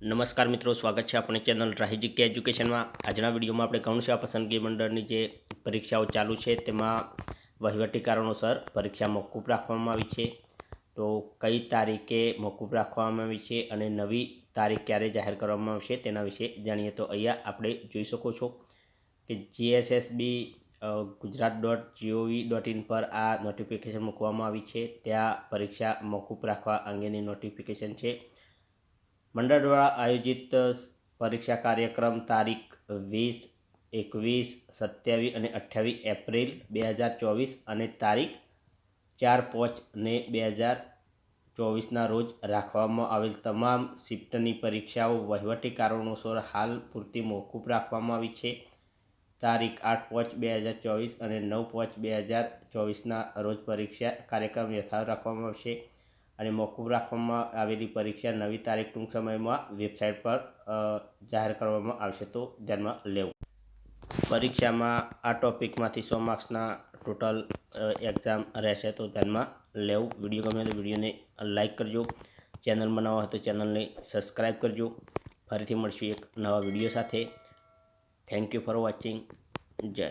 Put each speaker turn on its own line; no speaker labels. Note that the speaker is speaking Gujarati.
નમસ્કાર મિત્રો, સ્વાગત છે આપણી ચેનલ રાહીજી કે એજ્યુકેશનમાં. આજના વિડીયોમાં આપણે કૌશા પસંદગી મંડળની જે પરીક્ષાઓ ચાલુ છે તેમાં વહીવટી કારણોસર પરીક્ષા મોકૂફ રાખવામાં આવી છે. તો કઈ તારીખે મોકૂફ રાખવામાં આવી છે અને નવી તારીખ ક્યારે જાહેર કરવામાં આવશે તેના વિશે જાણીએ તો અહીંયા આપણે જોઈ શકો છો કે GSSB Gujarat dot GOV dot in પર આ નોટિફિકેશન મૂકવામાં આવી છે. ત્યાં પરીક્ષા મોકૂફ રાખવા અંગેની નોટિફિકેશન છે. મંડળ દ્વારા આયોજિત પરીક્ષા કાર્યક્રમ તારીખ વીસ, એકવીસ, સત્યાવીસ અને અઠ્યાવીસ એપ્રિલ બે હજાર ચોવીસ અને તારીખ ચાર પાંચ ને બે હજાર ચોવીસના રોજ રાખવામાં આવેલ તમામ શિફ્ટની પરીક્ષાઓ વહીવટી કારણોસર હાલ પૂરતી મોકૂફ રાખવામાં આવી છે. તારીખ આઠ પાંચ બે હજાર ચોવીસ અને નવ પાંચ બે હજાર ચોવીસના રોજ પરીક્ષા કાર્યક્રમ યથાવત રાખવામાં આવશે. અને મોકૂફ રાખવામાં આવેલી પરીક્ષા નવી તારીખ ટૂંક સમયમાં વેબસાઇટ પર જાહેર કરવામાં આવશે તો ધ્યાનમાં લેવું. પરીક્ષામાં આ ટોપિકમાંથી સો માર્ક્સના ટોટલ એક્ઝામ રહેશે તો ધ્યાનમાં લેવું. વીડિયો ગમે તો વિડીયોને લાઇક કરજો. ચેનલ બનાવવા હોય તો ચેનલને સબસ્ક્રાઈબ કરજો. ફરીથી મળશું એક નવા વીડિયો સાથે. થેન્ક યુ ફોર વોચિંગ જય